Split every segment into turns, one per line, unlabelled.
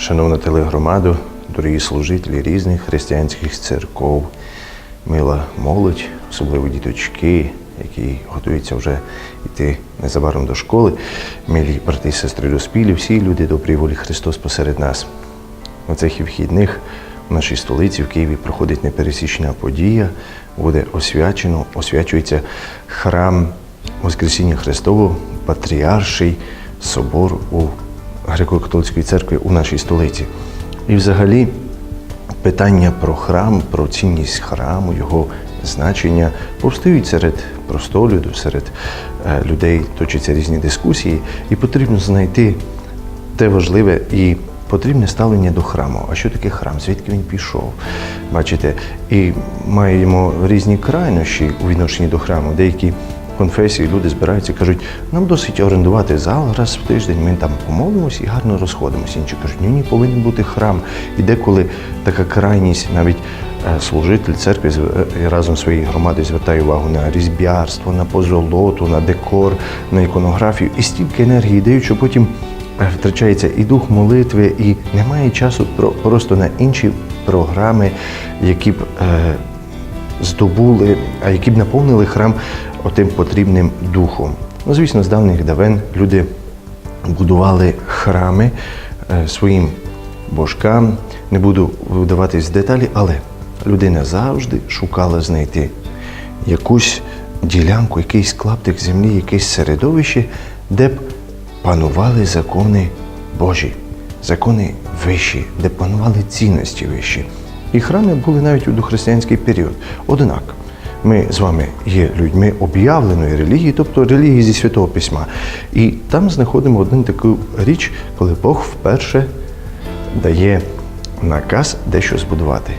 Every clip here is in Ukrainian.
шановна телегромаду, дорогі служителі різних християнських церков, мила молодь, особливо діточки, які готуються вже йти незабаром до школи, милі брати і сестри доспілі, всі люди доброї волі Христос посеред нас. На цих вихідних в нашій столиці в Києві проходить непересічна подія, буде освячено, освячується храм Воскресіння Христового, Патріарший собор у Греко-католицької церкви у нашій столиці. І взагалі питання про храм, про цінність храму, його значення повстають серед простого люду, серед е, людей точаться різні дискусії, і потрібно знайти те важливе і потрібне ставлення до храму. А що таке храм? Звідки він пішов? Бачите, і маємо різні крайнощі у відношенні до храму. Деякі конфесії люди збираються і кажуть, нам досить орендувати зал раз в тиждень, ми там помолимось і гарно розходимося. Інші кажуть, ні, ні, повинен бути храм. І деколи така крайність, навіть е, служитель церкви е, разом зі своєю громадою звертає увагу на різьбярство, на позолоту, на декор, на іконографію і стільки енергії дають, що потім е, втрачається і дух молитви, і немає часу про- просто на інші програми, які б здобули, а які б наповнили храм отим потрібним духом. Ну, звісно, з давніх давен люди будували храми е, своїм божкам. Не буду вдаватись в деталі, але людина завжди шукала знайти якусь ділянку, якийсь клаптик землі, якесь середовище, де б панували закони Божі, закони вищі, де панували цінності вищі. І храми були навіть у дохристиянський період. Однак, ми з вами є людьми об'явленої релігії, тобто релігії зі святого письма. І там знаходимо одну таку річ, коли Бог вперше дає наказ дещо збудувати.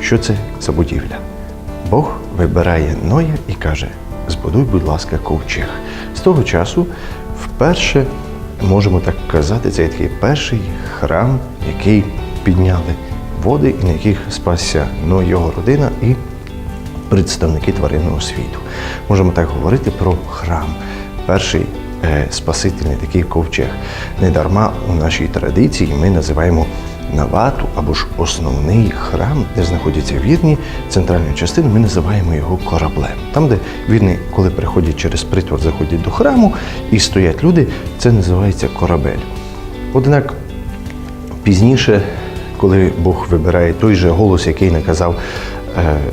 Що це за будівля? Бог вибирає Ноя і каже: збудуй, будь ласка, ковчег. З того часу вперше, можемо так казати, це такий перший храм, який підняли води, і на яких спасся Ной, його родина і представники тваринного світу. Можемо так говорити про храм, перший е, спасительний такий ковчег. Недарма у нашій традиції ми називаємо Навату або ж основний храм, де знаходяться вірні, центральну частину, ми називаємо його кораблем. Там, де вірні, коли приходять через притвор, заходять до храму і стоять люди, це називається корабель. Однак Пізніше, коли Бог вибирає той же голос, який наказав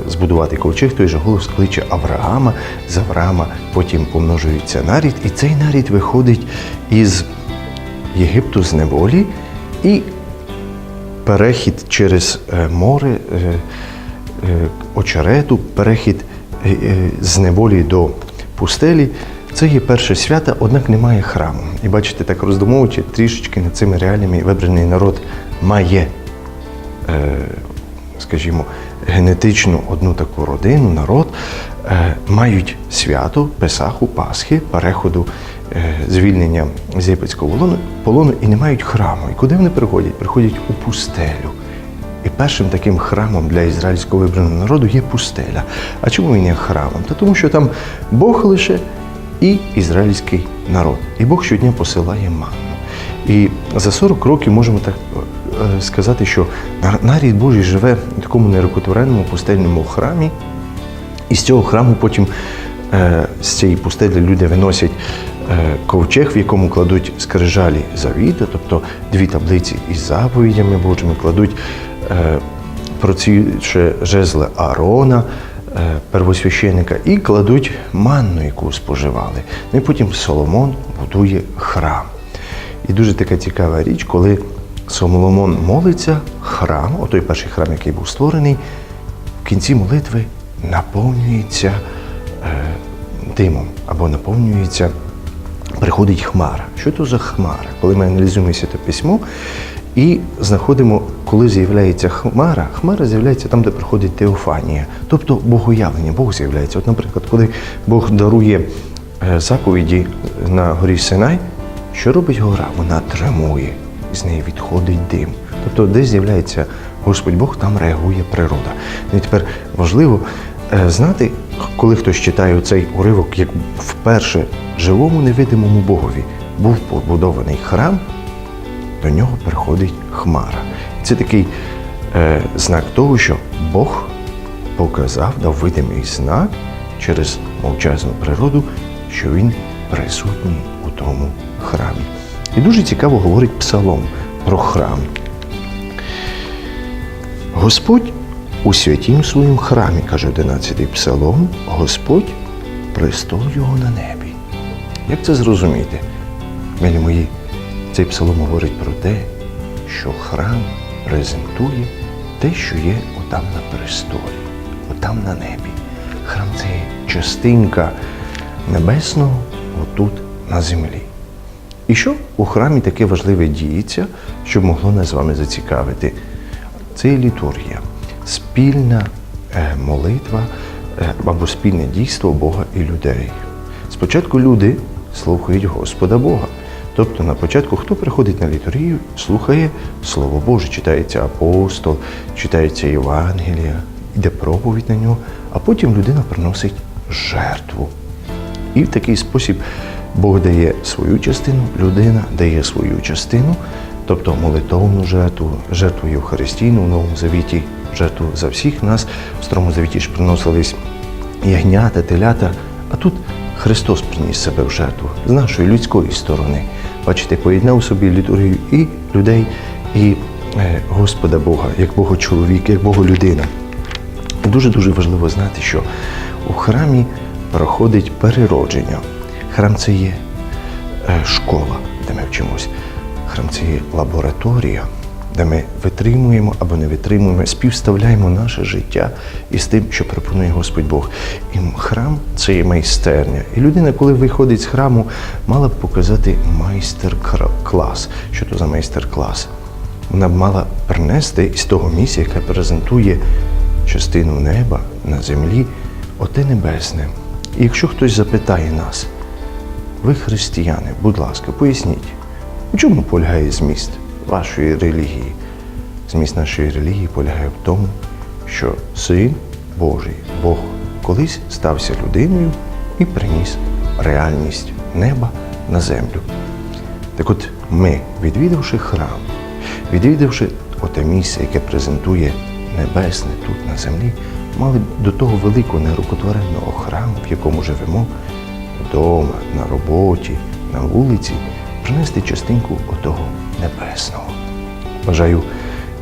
збудувати ковчег, той же голос кличе Авраама, з Авраама потім помножується нарід, і цей нарід виходить із Єгипту з неволі і перехід через е, море, е, е, очерету, перехід е, е, з неволі до пустелі. Це є перше свято, однак немає храму. І бачите, так роздумовуючи трішечки над цими реаліями, вибраний народ має, е, скажімо, генетичну одну таку родину, народ, е, мають свято Песаху, Пасхи, переходу е, звільнення з єгипетського полону, і не мають храму. І куди вони приходять? Приходять у пустелю. І першим таким храмом для ізраїльського вибраного народу є пустеля. А чому він є храмом? Та тому що там Бог лише і ізраїльський народ. І Бог щодня посилає манну. І за 40 років можемо так сказати, що нарід Божий живе в такому нерукотворенному пустельному храмі, і з цього храму потім е, з цієї пустелі люди виносять е, ковчег, в якому кладуть скрижалі завіту, тобто дві таблиці із заповідями Божими, кладуть е, процвівши жезли Аарона, е, первосвященника, і кладуть манну, яку споживали. Ну і потім Соломон будує храм. І дуже така цікава річ, коли Соломон молиться, храм, отой перший храм, який був створений, в кінці молитви наповнюється е, димом або наповнюється, приходить хмара. Що то за хмара? Коли ми аналізуємо це письмо і знаходимо, коли з'являється хмара, хмара з'являється там, де приходить теофанія, тобто богоявлення, Бог з'являється. От, наприклад, коли Бог дарує е, заповіді на горі Синай, що робить гора? Вона з неї відходить дим. Тобто, де з'являється Господь Бог, там реагує природа. І тепер важливо е, знати, коли хтось читає цей уривок, як вперше живому невидимому Богові був побудований храм, до нього приходить хмара. Це такий е, знак того, що Бог показав, дав видимий знак через мовчазну природу, що він присутній у тому храмі. І дуже цікаво говорить псалом про храм. Господь у святім своїм храмі, каже 11-й псалом, Господь престол його на небі. Як це зрозуміти? Милі мої, цей псалом говорить про те, що храм презентує те, що є отам на престолі, отам на небі. Храм це є частинка небесного отут на землі. І що у храмі таке важливе діється, щоб могло нас з вами зацікавити? Це є літургія, спільна е, молитва е, або спільне дійство Бога і людей. Спочатку люди слухають Господа Бога. Тобто на початку, хто приходить на літургію, слухає Слово Боже, читається апостол, читається Євангелія, йде проповідь на нього, а потім людина приносить жертву. І в такий спосіб Бог дає свою частину, людина дає свою частину, тобто молитовну жертву, жертву Євхаристійну в Новому Завіті, жертву за всіх нас. В Старому Завіті ж приносились ягнята, телята, а тут Христос приніс себе в жертву з нашої людської сторони. Бачите, поєднав собі літургію і людей, і е, Господа Бога, як Бога чоловік, як Бога людина. Дуже-дуже важливо знати, що у храмі проходить переродження. Храм це є е, школа, де ми вчимось. Храм це є лабораторія, де ми витримуємо або не витримуємо, співставляємо наше життя із тим, що пропонує Господь Бог. І храм це є майстерня. І людина, коли виходить з храму, мала б показати майстер-клас. Що то за майстер-клас? Вона б мала принести із того місця, яке презентує частину неба на землі, оте небесне. І якщо хтось запитає нас, ви християни, будь ласка, поясніть, у чому полягає зміст вашої релігії? Зміст нашої релігії полягає в тому, що Син Божий, Бог, колись стався людиною і приніс реальність неба на землю. Так от ми, відвідавши храм, відвідавши оте місце, яке презентує небесне тут на землі, мали до того великого нерукотвореного храму, в якому живемо, вдома, на роботі, на вулиці, принести частинку отого небесного. Бажаю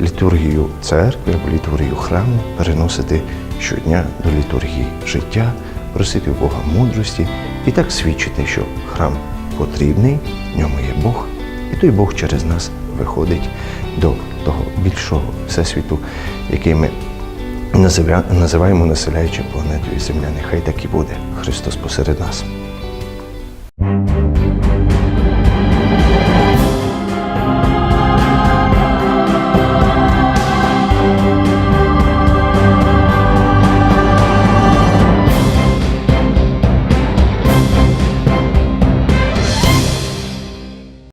літургію церкви або літургію храму переносити щодня до літургії життя, просити Бога мудрості і так свідчити, що храм потрібний, в ньому є Бог, і той Бог через нас виходить до того більшого всесвіту, який ми називаємо населяючим планетою Земля. Нехай так і буде. Христос посеред нас.